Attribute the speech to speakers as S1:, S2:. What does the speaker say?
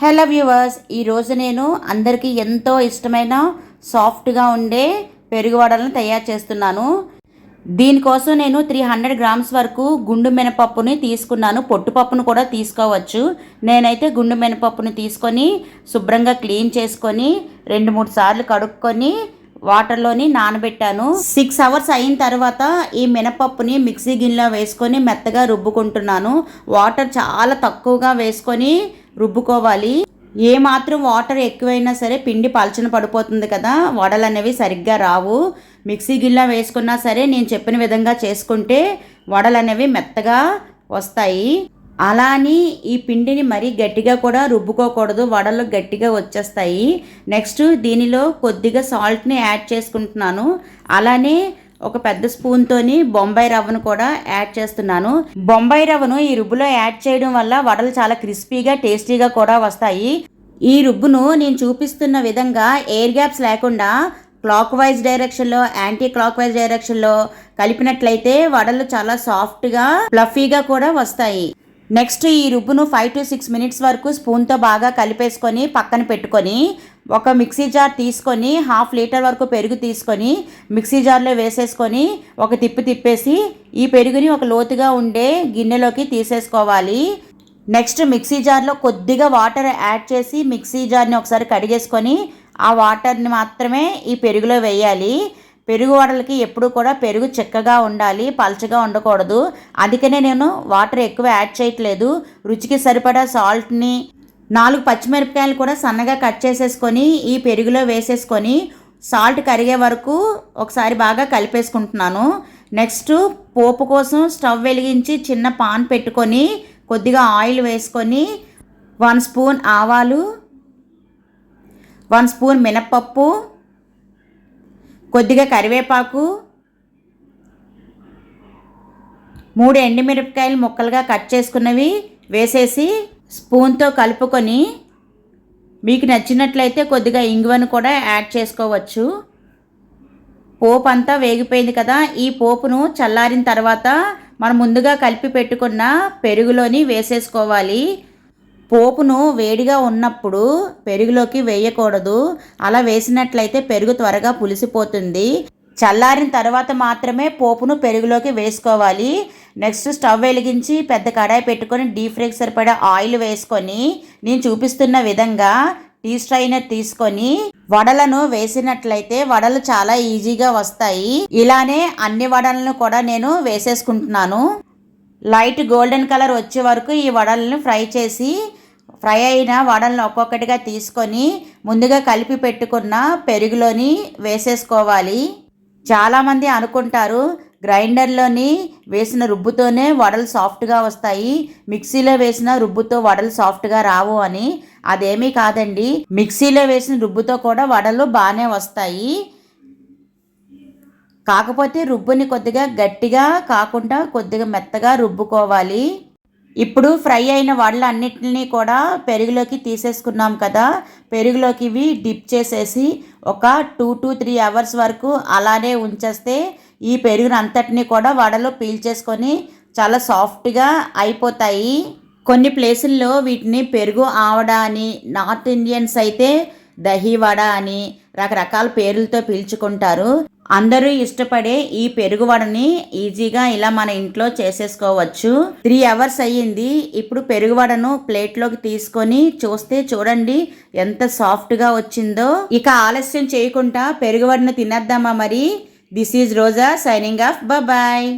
S1: Hello viewers ఈరోజు నేను అందరికీ ఎంతో ఇష్టమైన సాఫ్ట్గా ఉండే పెరుగు వడలను తయారు చేస్తున్నాను. దీనికోసం నేను త్రీ హండ్రెడ్ గ్రామ్స్ వరకు గుండు మినపప్పుని తీసుకున్నాను. పొట్టుపప్పును కూడా తీసుకోవచ్చు. నేనైతే గుండు మినపప్పుని తీసుకొని శుభ్రంగా క్లీన్ చేసుకొని రెండు మూడు సార్లు కడుక్కొని వాటర్లోని నానబెట్టాను. సిక్స్ అవర్స్ అయిన తర్వాత ఈ మినపప్పుని మిక్సీ గిన్నెలో వేసుకొని మెత్తగా రుబ్బుకుంటున్నాను. వాటర్ చాలా తక్కువగా వేసుకొని రుబ్బుకోవాలి. ఏ మాత్రం వాటర్ ఎక్కువైనా సరే పిండి పలచన పడిపోతుంది కదా వడలు అనేవి సరిగ్గా రావు. మిక్సీ గిల్లా వేసుకున్నా సరే నేను చెప్పిన విధంగా చేసుకుంటే వడలు అనేవి మెత్తగా వస్తాయి. అలా అని ఈ పిండిని మరీ గట్టిగా కూడా రుబ్బుకోకూడదు వడలు గట్టిగా వచ్చేస్తాయి. నెక్స్ట్ దీనిలో కొద్దిగా సాల్ట్ని యాడ్ చేసుకుంటున్నాను. అలానే ఒక పెద్ద స్పూన్తోని బొంబాయి రవ్వను కూడా యాడ్ చేస్తున్నాను. బొంబాయి రవ్వను ఈ రుబ్బులో యాడ్ చేయడం వల్ల వడలు చాలా క్రిస్పీగా టేస్టీగా కూడా వస్తాయి. ఈ రుబ్బును నేను చూపిస్తున్న విధంగా ఎయిర్ గ్యాప్స్ లేకుండా క్లాక్ వైజ్ డైరెక్షన్లో యాంటీ క్లాక్ వైజ్ డైరెక్షన్లో కలిపినట్లయితే వడలు చాలా సాఫ్ట్గా ఫ్లఫీగా కూడా వస్తాయి. నెక్స్ట్ ఈ రుబ్బును ఫైవ్ టు సిక్స్ మినిట్స్ వరకు స్పూన్తో బాగా కలిపేసుకొని పక్కన పెట్టుకొని ఒక మిక్సీ జార్ తీసుకొని హాఫ్ లీటర్ వరకు పెరుగు తీసుకొని మిక్సీ జార్లో వేసేసుకొని ఒక తిప్పి తిప్పేసి ఈ పెరుగుని ఒక లోతుగా ఉండే గిన్నెలోకి తీసేసుకోవాలి. నెక్స్ట్ మిక్సీ జార్లో కొద్దిగా వాటర్ యాడ్ చేసి మిక్సీ జార్ని ఒకసారి కడిగేసుకొని ఆ వాటర్ని మాత్రమే ఈ పెరుగులో వేయాలి. పెరుగు వడలకి ఎప్పుడు కూడా పెరుగు చిక్కగా ఉండాలి పలచగా ఉండకూడదు. అందుకనే నేను వాటర్ ఎక్కువ యాడ్ చేయట్లేదు. రుచికి సరిపడా సాల్ట్ని నాలుగు పచ్చిమిరపకాయలు కూడా సన్నగా కట్ చేసేసుకొని ఈ పెరుగులో వేసేసుకొని సాల్ట్ కరిగే వరకు ఒకసారి బాగా కలిపేసుకుంటున్నాను. నెక్స్ట్ పోపు కోసం స్టవ్ వెలిగించి చిన్న పాన్ పెట్టుకొని కొద్దిగా ఆయిల్ వేసుకొని వన్ స్పూన్ ఆవాలు వన్ స్పూన్ మినప్పప్పు కొద్దిగా కరివేపాకు మూడు ఎండుమిరపకాయలు ముక్కలుగా కట్ చేసుకున్నవి వేసేసి స్పూన్తో కలుపుకొని మీకు నచ్చినట్లయితే కొద్దిగా ఇంగువను కూడా యాడ్ చేసుకోవచ్చు. పోపు అంతా వేగిపోయింది కదా ఈ పోపును చల్లారిన తర్వాత మనం ముందుగా కలిపి పెట్టుకున్న పెరుగులోని వేసేసుకోవాలి. పోపును వేడిగా ఉన్నప్పుడు పెరుగులోకి వేయకూడదు. అలా వేసినట్లయితే పెరుగు త్వరగా పులిసిపోతుంది. చల్లారిన తర్వాత మాత్రమే పోపును పెరుగులోకి వేసుకోవాలి. నెక్స్ట్ స్టవ్ వెలిగించి పెద్ద కడాయి పెట్టుకొని డీప్ ఫ్రైకి సరిపడా ఆయిల్ వేసుకొని నేను చూపిస్తున్న విధంగా టీ స్ట్రైనర్ తీసుకొని వడలను వేసినట్లయితే వడలు చాలా ఈజీగా వస్తాయి. ఇలానే అన్ని వడలను కూడా నేను వేసేసుకుంటున్నాను. లైట్ గోల్డెన్ కలర్ వచ్చే వరకు ఈ వడలను ఫ్రై చేసి ఫ్రై అయిన వడలను ఒక్కొక్కటిగా తీసుకొని ముందుగా కలిపి పెట్టుకున్న పెరుగులోని వేసేసుకోవాలి. చాలామంది అనుకుంటారు గ్రైండర్లోని వేసిన రుబ్బుతోనే వడలు సాఫ్ట్గా వస్తాయి. మిక్సీలో వేసిన రుబ్బుతో వడలు సాఫ్ట్గా రావు అని. అదేమీ కాదండి. మిక్సీలో వేసిన రుబ్బుతో కూడా వడలు బాగానే వస్తాయి. కాకపోతే రుబ్బుని కొద్దిగా గట్టిగా కాకుండా కొద్దిగా మెత్తగా రుబ్బుకోవాలి. ఇప్పుడు ఫ్రై అయిన వడలన్నిటిని కూడా పెరుగులోకి తీసేసుకున్నాం కదా. పెరుగులోకి ఇవి డిప్ చేసేసి ఒక టూ టు త్రీ అవర్స్ వరకు అలానే ఉంచేస్తే ఈ పెరుగును అంతటిని కూడా వడలో పీల్చేసుకొని చాలా సాఫ్ట్గా అయిపోతాయి. కొన్ని ప్లేసుల్లో వీటిని పెరుగు ఆవడ అని నార్త్ ఇండియన్స్ అయితే దహీ వడ అని రకరకాల పేర్లతో పీల్చుకుంటారు. అందరూ ఇష్టపడే ఈ పెరుగువడని ఈజీగా ఇలా మన ఇంట్లో చేసేసుకోవచ్చు. త్రీ అవర్స్ అయ్యింది. ఇప్పుడు పెరుగువడను ప్లేట్లోకి తీసుకొని చూస్తే చూడండి ఎంత సాఫ్ట్గా వచ్చిందో. ఇక ఆలస్యం చేయకుండా పెరుగువడను తినేద్దామా మరి? This is Roja signing off. Bye